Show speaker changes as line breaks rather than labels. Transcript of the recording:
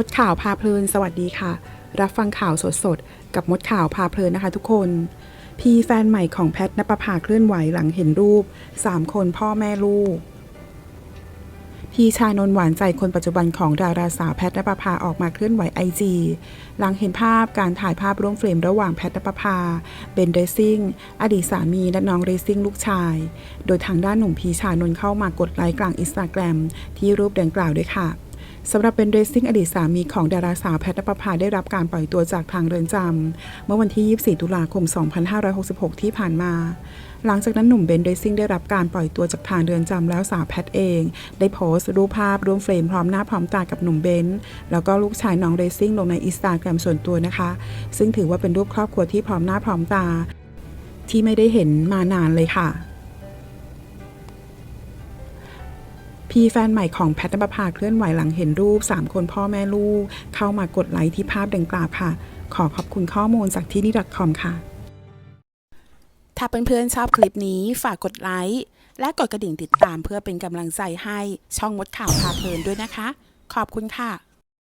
มดข่าวพาเพลินสวัสดีค่ะ รับฟังข่าวสดๆกับมดข่าวพาเพลินนะคะทุกคน พี่แฟนใหม่ของแพทนปภาเคลื่อนไหวหลังเห็นรูป 3 คนพ่อแม่ลูก พี่ชานนหวานใจคนปัจจุบันของดาราสาวแพทนปภาออกมาเคลื่อนไหวไอจีหลังเห็นภาพการถ่ายภาพร่วมเฟรมระหว่างแพทนปภาเบนเรซิ่งอดีตสามีและน้องเรซิ่งลูกชาย โดยทางด้านหนุ่มพีชานนเข้ามากดไลค์กลางอินสตาแกรมที่รูปดังกล่าวด้วยค่ะ สำหรับเป็นเรซิ่งอดีตสามีของดาราสาวแพทนปภาได้รับการปล่อยตัวจากทางเรือนจำเมื่อวันที่ 24 ตุลาคม 2566 ที่ผ่านมา หลังจากนั้นหนุ่มเบนเรซิ่งได้รับการปล่อยตัวจากทางเรือนจำแล้วสาวแพทเอง ได้โพสต์รูปภาพร่วมเฟรมพร้อมหน้าพร้อมตากับหนุ่มเบนแล้วก็ลูกชายน้องเรซิ่งลงในอินสตาแกรมส่วนตัวนะคะ ซึ่งถือว่าเป็นรูปครอบครัวที่พร้อมหน้าพร้อมตา ที่ไม่ได้เห็นมานานเลยค่ะ พีแฟนใหม่ของแพทนปภาเคลื่อนไหวหลังเห็นรูป 3 คนพ่อแม่ลูก เข้ามากดไลค์ที่ภาพดังกล่าวค่ะ ขอขอบคุณข้อมูลจากที่นี่ .com ค่ะ ถ้าเพื่อนๆชอบคลิปนี้ฝากกดไลค์และกดกระดิ่งติดตามเพื่อเป็นกำลังใจให้ช่องมดข่าวพาเพลินด้วยนะคะ ขอบคุณค่ะ